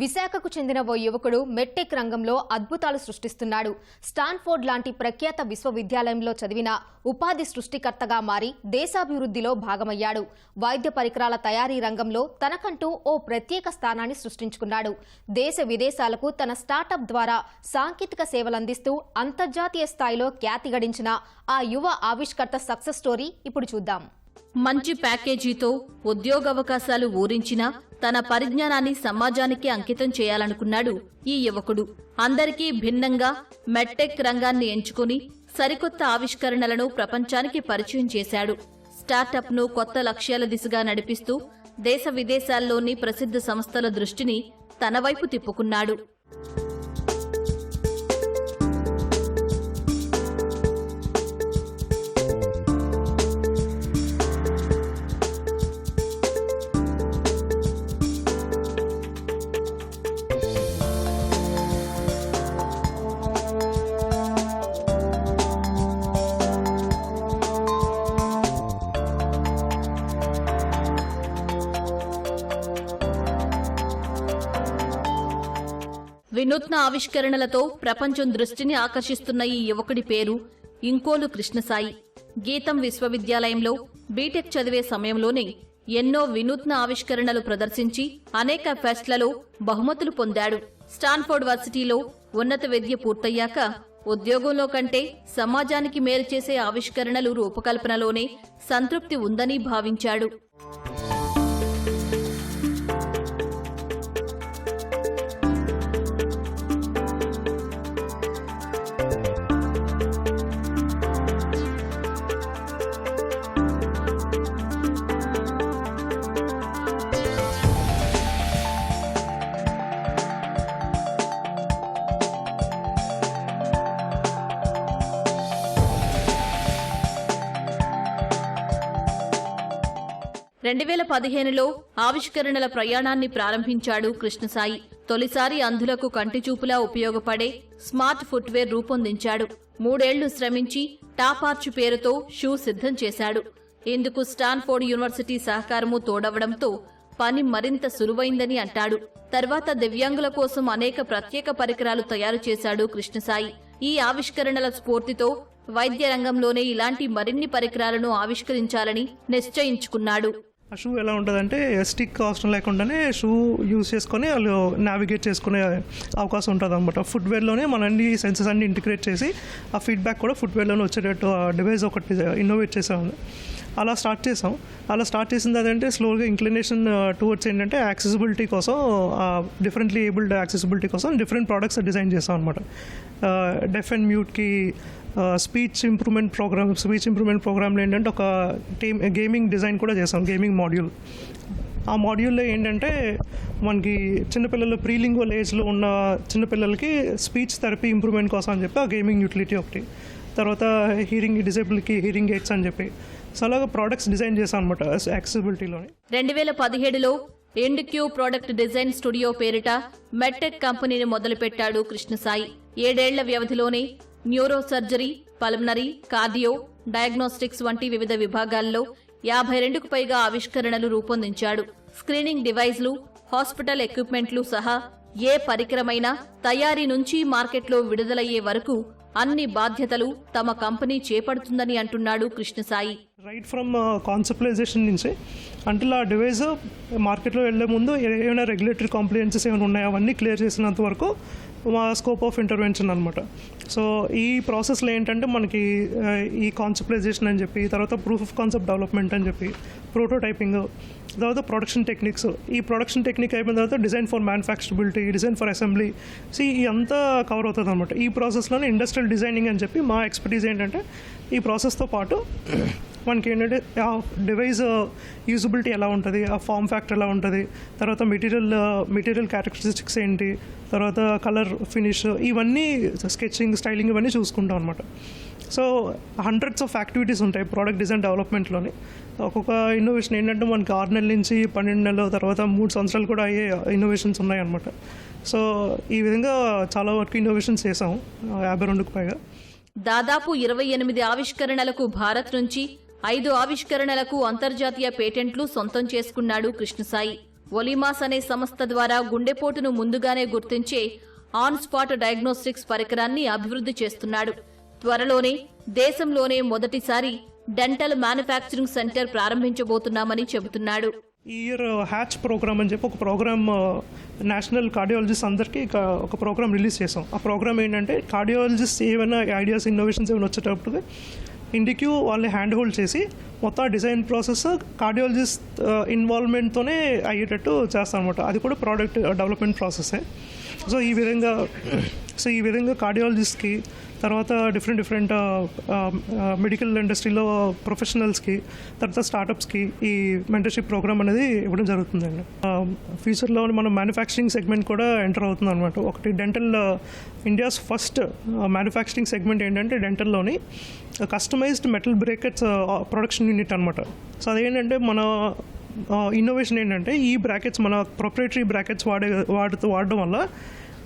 విశాఖకు చెందిన ఓ యువకుడు మెట్టెక్ రంగంలో అద్భుతాలు సృష్టిస్తున్నాడు. స్టాన్ఫోర్డ్ లాంటి ప్రఖ్యాత విశ్వవిద్యాలయంలో చదివిన ఉపాధి సృష్టికర్తగా మారి దేశాభివృద్ధిలో భాగమయ్యాడు. వైద్య పరికరాల తయారీ రంగంలో తనకంటూ ఓ ప్రత్యేక స్థానాన్ని సృష్టించుకున్నాడు. దేశ విదేశాలకు తన స్టార్టప్ ద్వారా సాంకేతిక సేవలందిస్తూ అంతర్జాతీయ స్థాయిలో ఖ్యాతి గడించిన ఆ యువ ఆవిష్కర్త సక్సెస్ స్టోరీ ఇప్పుడు చూద్దాం. మంచి ప్యాకేజీతో ఉద్యోగావకాశాలు ఊరించినా తన పరిజ్ఞానాన్ని సమాజానికి అంకితం చేయాలనుకున్నాడు ఈ యువకుడు. అందరికీ భిన్నంగా మెట్టెక్ రంగాన్ని ఎంచుకుని సరికొత్త ఆవిష్కరణలను ప్రపంచానికి పరిచయం చేశాడు. స్టార్టప్ను కొత్త లక్ష్యాల దిశగా నడిపిస్తూ దేశ విదేశాల్లోని ప్రసిద్ధ సంస్థల దృష్టిని తన వైపు తిప్పుకున్నాడు. వినూత్న ఆవిష్కరణలతో ప్రపంచం దృష్టిని ఆకర్షిస్తున్న ఈ యువకుడి పేరు ఇంకోలు కృష్ణసాయి. గీతం విశ్వవిద్యాలయంలో బీటెక్ చదివే సమయంలోనే ఎన్నో వినూత్న ఆవిష్కరణలు ప్రదర్శించి అనేక ఫెస్ట్లలో బహుమతులు పొందాడు. స్టాన్ఫోర్డ్ వర్సిటీలో ఉన్నత విద్య పూర్తయ్యాక ఉద్యోగంలో కంటే సమాజానికి మేలు చేసే ఆవిష్కరణలు రూపకల్పనలోనే సంతృప్తి ఉందని భావించాడు. రెండు వేల పదిహేనులో ఆవిష్కరణల ప్రయాణాన్ని ప్రారంభించాడు కృష్ణసాయి. తొలిసారి అంధులకు కంటిచూపులా ఉపయోగపడే స్మార్ట్ ఫుట్వేర్ రూపొందించాడు. మూడేళ్ళు శ్రమించి టాపార్చు పేరుతో షూ సిద్ధం చేశాడు. ఇందుకు స్టాన్ఫోర్డ్ యూనివర్సిటీ సహకారము తోడవడంతో పని మరింత సులువైందని అంటాడు. తర్వాత దివ్యాంగుల కోసం అనేక ప్రత్యేక పరికరాలు తయారు చేశాడు కృష్ణసాయి. ఈ ఆవిష్కరణల స్ఫూర్తితో వైద్య రంగంలోనే ఇలాంటి మరిన్ని పరికరాలను ఆవిష్కరించాలని నిశ్చయించుకున్నాడు. ఆ షూ ఎలా ఉంటుందంటే స్టిక్ అవసరం లేకుండానే షూ యూస్ చేసుకొని వాళ్ళు నావిగేట్ చేసుకునే అవకాశం ఉంటుంది అనమాట ఫుట్వేర్లోనే మన అన్ని సెన్సెస్ అన్ని ఇంటిగ్రేట్ చేసి ఆ ఫీడ్బ్యాక్ కూడా ఫుట్వేర్లోనే వచ్చేటట్టు ఆ డివైస్ ఒకటి ఇన్నోవేట్ చేసాము అలా స్టార్ట్ చేసాం. అలా స్టార్ట్ చేసింది అదంటే స్లోగా ఇంక్లినేషన్ టువర్డ్స్ ఏంటంటే యాక్సెసిబిలిటీ కోసం డిఫరెంట్లీ ఏబుల్డ్ యాక్సెసిబిలిటీ కోసం డిఫరెంట్ ప్రోడక్ట్స్ డిజైన్ చేసాం అనమాట deaf and మ్యూట్కి speech improvement program speech improvement ప్రోగ్రామ్లో ఏంటంటే ఒక టీమ్ గేమింగ్ డిజైన్ కూడా చేసాం గేమింగ్ మాడ్యూల్ ఆ మాడ్యూల్లో ఏంటంటే మనకి చిన్నపిల్లలు ప్రీలింగ్వల్ ఏజ్లో ఉన్న చిన్నపిల్లలకి స్పీచ్ థెరపీ ఇంప్రూవ్మెంట్ కోసం అని చెప్పి ఆ గేమింగ్ యూటిలిటీ ఒకటి. తర్వాత హీరింగ్ డిజేబుల్కి హీరింగ్ ఎయిడ్స్ అని చెప్పి. సో అలాగా ప్రోడక్ట్స్ డిజైన్ చేశాను అనమాట యాక్సెసిబిలిటీలోని రెండు వేల పదిహేడులో end Q product design studio పేరిట మెట్టెక్ కంపెనీని మొదలుపెట్టాడు కృష్ణసాయి. ఏడేళ్ళ వ్యవధిలోనే neuro surgery pulmonary cardio diagnostics వంటి వివిధ విభాగాల్లో యాభై రెండుకు పైగా ఆవిష్కరణలు రూపొందించాడు. స్క్రీనింగ్ డివైజ్లు హాస్పిటల్ ఎక్విప్మెంట్లు సహా ఏ పరికరమైనా తయారీ నుంచి మార్కెట్లో విడుదలయ్యే వరకు అన్ని బాధ్యతలు తమ కంపెనీ చేపడుతుందని అంటున్నాడు కృష్ణసాయి. రైట్ ఫ్రమ్ కాన్సెప్టలైజేషన్ నుంచి అంటే ఆ డివైస్ మార్కెట్లో వెళ్ళే ముందు ఏమైనా రెగ్యులేటరీ కాంప్లియన్సెస్ ఏమైనా ఉన్నాయో? అవన్నీ క్లియర్ చేసినంత వరకు మా స్కోప్ ఆఫ్ ఇంటర్వెన్షన్ అనమాట సో ఈ ప్రాసెస్లో ఏంటంటే మనకి ఈ కాన్సెప్టలైజేషన్ అని చెప్పి తర్వాత ప్రూఫ్ ఆఫ్ కాన్సెప్ట్ డెవలప్మెంట్ అని చెప్పి ప్రోటోటైపింగ్ తర్వాత ప్రొడక్షన్ టెక్నిక్స్ ఈ ప్రొడక్షన్ టెక్నిక్ అయిపోయిన తర్వాత design for manufacturability design for assembly so ఈ అంతా కవర్ అవుతుంది అనమాట ఈ ప్రాసెస్లోనే ఇండస్ట్రియల్ డిజైనింగ్ అని చెప్పి మా ఎక్స్పర్టీస్ ఏంటంటే ఈ ప్రాసెస్తో పాటు మనకి ఏంటంటే ఆ డివైస్ యూజబిలిటీ ఎలా ఉంటుంది ఆ ఫామ్ ఫ్యాక్టర్ ఎలా ఉంటుంది తర్వాత మెటీరియల్ మెటీరియల్ క్యారెక్టరిస్టిక్స్ ఏంటి తర్వాత కలర్ ఫినిష్ ఇవన్నీ స్కెచింగ్ స్టైలింగ్ ఇవన్నీ చూసుకుంటాం అనమాట సో హండ్రెడ్స్ ఆఫ్ యాక్టివిటీస్ ఉంటాయి ప్రోడక్ట్ డిజైన్ డెవలప్మెంట్లోని ఒక్కొక్క ఇన్నోవేషన్ ఏంటంటే మనకి ఆరు నెలల నుంచి పన్నెండు నెలల తర్వాత మూడు సంవత్సరాలు కూడా అయ్యే ఇన్నోవేషన్స్ ఉన్నాయన్నమాట. సో ఈ విధంగా చాలా వరకు ఇన్నోవేషన్స్ చేసాం యాభై రెండుకు పైగా. దాదాపు ఇరవై ఎనిమిది ఆవిష్కరణలకు భారత్ నుంచి ఐదు ఆవిష్కరణలకు అంతర్జాతీయ పేటెంట్లు సొంతం చేసుకున్నాడు కృష్ణసాయి. ఒలిమాస్ అనే సంస్థ ద్వారా గుండెపోటును ముందుగానే గుర్తించే ఆన్ స్పాట్ డయాగ్నోస్టిక్స్ పరికరాన్ని అభివృద్ధి చేస్తున్నాడు. త్వరలోనే దేశంలోనే మొదటిసారి డెంటల్ మ్యానుఫ్యాక్చరింగ్ సెంటర్ ప్రారంభించబోతున్నామని చెబుతున్నాడు. ఈ ఇయర్ హ్యాచ్ ప్రోగ్రామ్ అని చెప్పి ఒక ప్రోగ్రామ్ నేషనల్ కార్డియాలజిస్ట్ అందరికీ ఒక ప్రోగ్రామ్ రిలీజ్ చేసాం ఆ ప్రోగ్రామ్ ఏంటంటే కార్డియాలజిస్ట్ ఏమైనా ఐడియాస్ ఇన్నోవేషన్స్ ఏమైనా వచ్చేటప్పుడు ఇండిక్యూ వాళ్ళని హ్యాండ్ హోల్డ్ చేసి మొత్తం డిజైన్ ప్రాసెస్ కార్డియాలజిస్ట్ ఇన్వాల్వ్మెంట్తోనే అయ్యేటట్టు చేస్తాం అనమాట అది కూడా ప్రోడక్ట్ డెవలప్మెంట్ ప్రాసెసే సో ఈ విధంగా సో ఈ విధంగా కార్డియాలజిస్ట్కి తర్వాత డిఫరెంట్ డిఫరెంట్ మెడికల్ ఇండస్ట్రీలో ప్రొఫెషనల్స్కి తర్వాత స్టార్టప్స్కి ఈ మెంటర్షిప్ ప్రోగ్రామ్ అనేది ఇవ్వడం జరుగుతుందండి. Um, ఫ్యూచర్లో మనం మ్యానుఫ్యాక్చరింగ్ సెగ్మెంట్ కూడా ఎంటర్ అవుతుంది అనమాట ఒకటి dental India's first manufacturing segment ఏంటంటే డెంటల్లోని customized metal brackets production unit అనమాట సో అదేంటంటే మన uh, ఇన్నోవేషన్ ఏంటంటే ఈ బ్రాకెట్స్ మన ప్రొప్రేటరీ బ్రాకెట్స్ వాడే వాడుతూ వాడడం వల్ల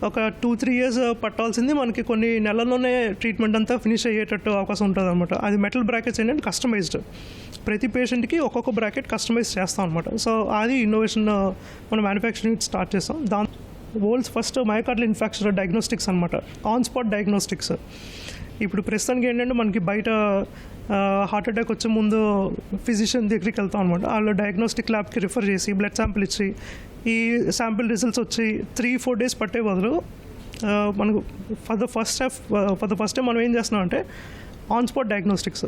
ఒక టూ త్రీ ఇయర్స్ పట్టాల్సింది. మనకి కొన్ని నెలల్లోనే ట్రీట్మెంట్ అంతా ఫినిష్ అయ్యేటట్టు అవకాశం ఉంటుంది అనమాట అది మెటల్ బ్రాకెట్స్ ఏంటంటే కస్టమైజ్డ్ ప్రతి పేషెంట్కి ఒక్కొక్క బ్రాకెట్ కస్టమైజ్ చేస్తాం అనమాట సో అది ఇన్నోవేషన్ uh, మనం మ్యానుఫ్యాక్చరింగ్ స్టార్ట్ చేస్తాం. దాని world's first myocardial infarction diagnostics అనమాట ఆన్ స్పాట్ డయాగ్నోస్టిక్స్ ఇప్పుడు ప్రస్తుతానికి ఏంటంటే మనకి బయట uh, హార్ట్ అటాక్ వచ్చే ముందు ఫిజిషియన్ దగ్గరికి వెళ్తాం అనమాట వాళ్ళు డయాగ్నోస్టిక్ ల్యాబ్కి రిఫర్ చేసి బ్లడ్ శాంపిల్ ఇచ్చి ఈ శాంపిల్ రిజల్ట్స్ వచ్చి త్రీ ఫోర్ డేస్ పట్టే బదులు మనకు for the first step for the first time మనం ఏం చేస్తున్నాం అంటే ఆన్ స్పాట్ డయాగ్నోస్టిక్స్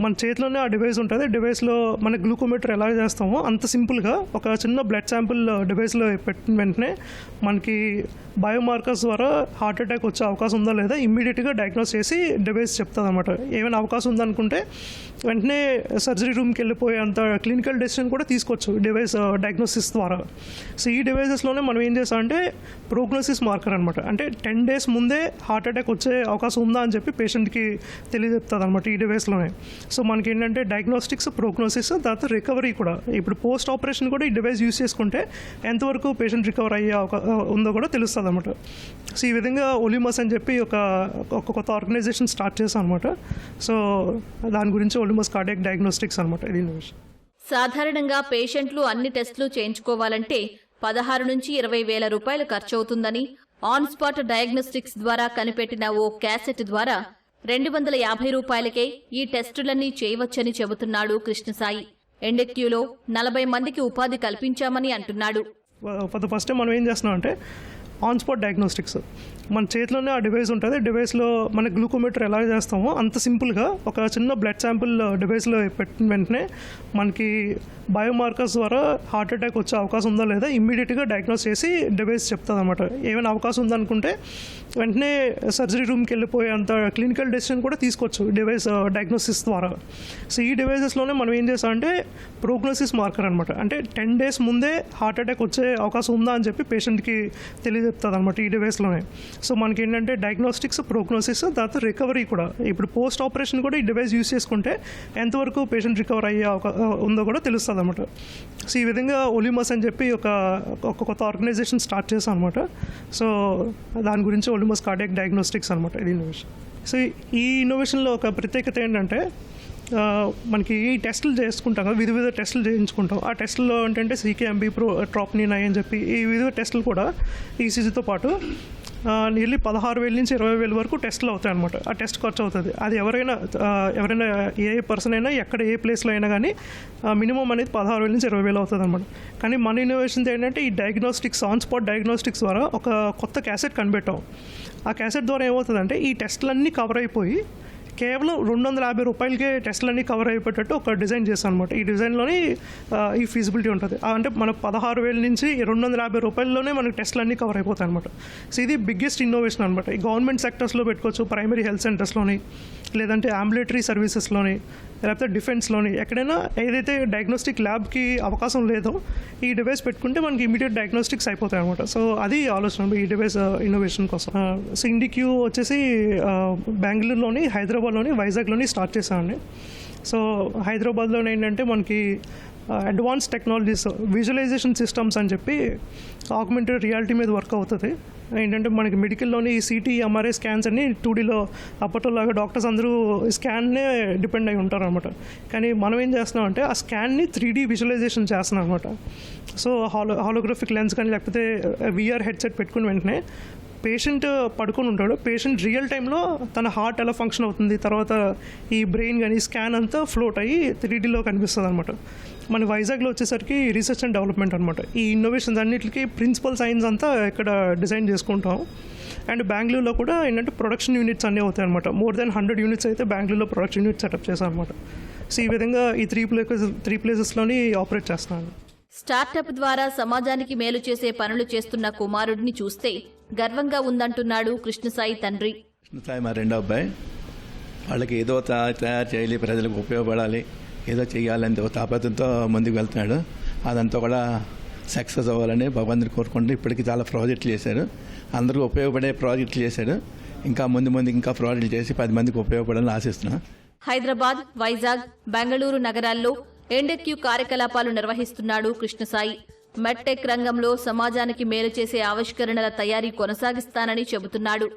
మన చేతిలోనే ఆ డివైస్ ఉంటుంది. డివైస్లో మన గ్లూకోమీటర్ ఎలా చేస్తామో అంత సింపుల్గా ఒక చిన్న బ్లడ్ శాంపిల్ డివైస్లో పెట్టిన వెంటనే మనకి బయోమార్కర్స్ ద్వారా హార్ట్ అటాక్ వచ్చే అవకాశం ఉందా లేదా ఇమ్మీడియట్గా డయాగ్నోస్ చేసి డివైస్ చెప్తుంది అనమాట ఏమైనా అవకాశం ఉందనుకుంటే వెంటనే సర్జరీ రూమ్కి వెళ్ళిపోయే అంత క్లినికల్ డెసిషన్ కూడా తీసుకోవచ్చు డివైస్ డయాగ్నోసిస్ uh, ద్వారా. సో ఈ డివైసెస్లోనే మనం ఏం చేస్తామంటే ప్రోగ్నోసిస్ మార్కర్ అనమాట అంటే టెన్ డేస్ ముందే హార్ట్ అటాక్ వచ్చే అవకాశం ఉందా అని చెప్పి పేషెంట్కి చెప్తుంది అనమాట ఈ డివైస్లోనే సో మనకి ఏంటంటే డయాగ్నోస్టిక్స్ ప్రోగ్నోసిస్ తర్వాత రికవరీ కూడా. ఇప్పుడు పోస్ట్ ఆపరేషన్ కూడా ఈ డివైస్ యూస్ చేసుకుంటే ఎంతవరకు పేషెంట్ రికవర్ అయ్యే ఉందో కూడా తెలుస్తుంది అనమాట సో ఈ విధంగా ఒలిమస్ అని చెప్పి ఒక ఒక కొత్త ఆర్గనైజేషన్ స్టార్ట్ చేశాం అనమాట సో దాని గురించి ఒలిమస్ కార్డియాక్ డయాగ్నోస్టిక్స్ అనమాట ఇది సాధారణంగా పేషెంట్లు అన్ని టెస్టులు చేయించుకోవాలంటే పదహారు నుంచి ఇరవై వేల రూపాయలు ఖర్చవుతుందని ఆన్ స్పాట్ డయాగ్నోస్టిక్స్ ద్వారా కనిపెట్టిన ఓ క్యాసెట్ ద్వారా రెండు వందల యాభై రూపాయలకే ఈ టెస్టులన్నీ చేయవచ్చని చెబుతున్నాడు కృష్ణసాయి. ఎండెక్యూలో నలభై మందికి ఉపాధి కల్పించామని అంటున్నాడు. ఫర్ ద ఫస్ట్ టైం మనం ఏం చేస్తున్నాం అంటే ఆన్ స్పాట్ డయాగ్నోస్టిక్స్ మన చేతిలోనే ఆ డివైస్ ఉంటుంది. డివైస్లో మన గ్లూకోమీటర్ ఎలా చేస్తామో అంత సింపుల్గా ఒక చిన్న బ్లడ్ శాంపిల్ డివైస్లో పెట్టిన వెంటనే మనకి బయోమార్కర్స్ ద్వారా హార్ట్ అటాక్ వచ్చే అవకాశం ఉందా లేదా ఇమ్మీడియట్గా డయాగ్నోస్ చేసి డివైస్ చెప్తుంది అనమాట ఏమైనా అవకాశం ఉందనుకుంటే వెంటనే సర్జరీ రూమ్కి వెళ్ళిపోయే అంత క్లినికల్ డెసిషన్ కూడా తీసుకోవచ్చు డివైస్ డయాగ్నోసిస్ ద్వారా. సో ఈ డివైసెస్లోనే మనం ఏం చేస్తామంటే ప్రోగ్నోసిస్ మార్కర్ అనమాట అంటే టెన్ డేస్ ముందే హార్ట్ అటాక్ వచ్చే అవకాశం ఉందా అని చెప్పి పేషెంట్కి తెలియజెప్తుంది అనమాట ఈ డివైస్లోనే. సో మనకి ఏంటంటే డయాగ్నోస్టిక్స్ ప్రోగ్నోసిస్ తర్వాత రికవరీ కూడా. ఇప్పుడు పోస్ట్ ఆపరేషన్ కూడా ఈ డివైస్ యూస్ చేసుకుంటే ఎంతవరకు పేషెంట్ రికవర్ అయ్యే ఉందో కూడా తెలుస్తుంది అనమాట సో ఈ విధంగా ఒలిమస్ అని చెప్పి ఒక ఒక కొత్త ఆర్గనైజేషన్ స్టార్ట్ చేశాం అనమాట సో దాని గురించి ఒలిమస్ కార్డియాక్ డయాగ్నోస్టిక్స్ అనమాట ఇది ఇన్నోవేషన్ సో ఈ ఇన్నోవేషన్లో ఒక ప్రత్యేకత ఏంటంటే మనకి ఈ టెస్టులు చేసుకుంటాం కదా వివిధ వివిధ టెస్టులు చేయించుకుంటాం. ఆ టెస్టుల్లో ఏంటంటే సీకేఎంబీ ప్రో ట్రాప్నిన్ అని చెప్పి ఈ వివిధ టెస్టులు కూడా ఈసీజీతో పాటు నియర్లీ పదహారు వేల నుంచి ఇరవై వేల వరకు టెస్టులు అవుతాయి అనమాట ఆ టెస్ట్ ఖర్చు అవుతుంది. అది ఎవరైనా ఎవరైనా ఏ పర్సన్ అయినా ఎక్కడ ఏ ప్లేస్లో అయినా కానీ మినిమం అనేది పదహారు వేల నుంచి ఇరవై వేలు అవుతుంది అనమాట కానీ మన ఇన్నోవేషన్ ఏంటంటే ఈ డయాగ్నోస్టిక్స్ ఆన్ స్పాట్ డయాగ్నోస్టిక్స్ ద్వారా ఒక కొత్త క్యాసెట్ కనిపెట్టాం. ఆ క్యాసెట్ ద్వారా ఏమవుతుందంటే ఈ టెస్టులన్నీ కవర్ అయిపోయి కేవలం రెండు వందల యాభై రూపాయలకే టెస్ట్లన్నీ కవర్ అయిపోయేటట్టు ఒక డిజైన్ చేస్తాను అనమాట ఈ డిజైన్లోని ఈ ఫీజిబిలిటీ ఉంటుంది. అంటే మన పదహారు వేల నుంచి రెండు వందల యాభై రూపాయల్లోనే మనకి టెస్ట్లన్నీ కవర్ అయిపోతాయి అనమాట సో ఇది బిగ్గెస్ట్ ఇన్నోవేషన్ అనమాట ఈ గవర్నమెంట్ సెక్టర్స్లో పెట్టుకోవచ్చు ప్రైమరీ హెల్త్ సెంటర్స్లోని లేదంటే అంబులేటరీ సర్వీసెస్లోని లేకపోతే డిఫెన్స్లోని ఎక్కడైనా ఏదైతే డయాగ్నోస్టిక్ ల్యాబ్కి అవకాశం లేదో ఈ డివైస్ పెట్టుకుంటే మనకి ఇమీడియట్ డయాగ్నోస్టిక్స్ అయిపోతాయి అనమాట సో అది ఆలోచన ఈ డివైస్ ఇన్నోవేషన్ uh, కోసం. Uh, సో ఇండిక్యూ వచ్చేసి బెంగళూరులోని హైదరాబాద్లోని వైజాగ్లోని స్టార్ట్ చేశామండి. సో హైదరాబాద్లో ఏంటంటే మనకి అడ్వాన్స్ టెక్నాలజీస్ విజువలైజేషన్ సిస్టమ్స్ అని చెప్పి ఆగ్మెంటెడ్ రియాలిటీ మీద వర్క్ అవుతుంది. ఏంటంటే మనకి మెడికల్లోని ఈ సిటీ ఎంఆర్ఐ స్కాన్స్ అన్ని టూ డీలో అప్పట్లో లాగా డాక్టర్స్ అందరూ స్కాన్నే డిపెండ్ అయి ఉంటారు అనమాట కానీ మనం ఏం చేస్తున్నాం అంటే ఆ స్కాన్ని త్రీ డీ విజువలైజేషన్ చేస్తున్నాం అనమాట సో హాలో హాలోగ్రఫిక్ లెన్స్ కానీ లేకపోతే విఆర్ హెడ్సెట్ పెట్టుకుని వెంటనే పేషెంట్ పడుకొని ఉంటాడు. పేషెంట్ రియల్ టైంలో తన హార్ట్ ఎలా ఫంక్షన్ అవుతుంది తర్వాత ఈ బ్రెయిన్ కానీ స్కాన్ అంతా ఫ్లోట్ అయ్యి త్రీడీలో కనిపిస్తుంది అనమాట మన వైజాగ్లో వచ్చేసరికి రీసెర్చ్ అండ్ డెవలప్మెంట్ అనమాట ఈ ఇన్నోవేషన్స్ అన్నిటికీ ప్రిన్సిపల్ సైన్స్ అంతా ఇక్కడ డిజైన్ చేసుకుంటాం. అండ్ బెంగళూరులో కూడా ఏంటంటే ప్రొడక్షన్ యూనిట్స్ అన్నీ అవుతాయి అనమాట మోర్ దెన్ హండ్రెడ్ యూనిట్స్ అయితే బెంగళూరులో ప్రొడక్షన్ యూనిట్ సెటప్ చేశారు అనమాట సో ఈ విధంగా ఈ త్రీ ప్లేసెస్ త్రీ ప్లేసెస్లోని ఆపరేట్ చేస్తున్నాను స్టార్టప్ ద్వారా సమాజానికి మేలు చేసే పనులు చేస్తున్న కుమారుడిని చూస్తే గర్వంగా ఉందంటున్నాడు కృష్ణసాయి తండ్రి. కృష్ణసాయి మా రెండో అబ్బాయి. వాళ్ళకి ఏదో తయారు చేయాలి ప్రజలకు ఉపయోగపడాలి ఏదో చేయాలని తాపత్రంతో ముందుకు వెళ్తున్నాడు. అదంతా కూడా సక్సెస్ అవ్వాలని భగవంతుని కోరుకుంటూ ఇప్పటికీ చాలా ప్రాజెక్టులు చేశారు అందరికీ ఉపయోగపడే ప్రాజెక్టులు చేశారు ఇంకా ముందు ముందు ఇంకా ప్రాజెక్టులు చేసి పది మందికి ఉపయోగపడాలని ఆశిస్తున్నాను హైదరాబాద్ వైజాగ్ బెంగళూరు నగరాల్లో ఎండెక్యూ కార్యకలాపాలు నిర్వహిస్తున్నాడు కృష్ణసాయి. మెట్టెక్ రంగంలో సమాజానికి మేలు చేసే ఆవిష్కరణల తయారీ కొనసాగిస్తానని చెబుతున్నాడు.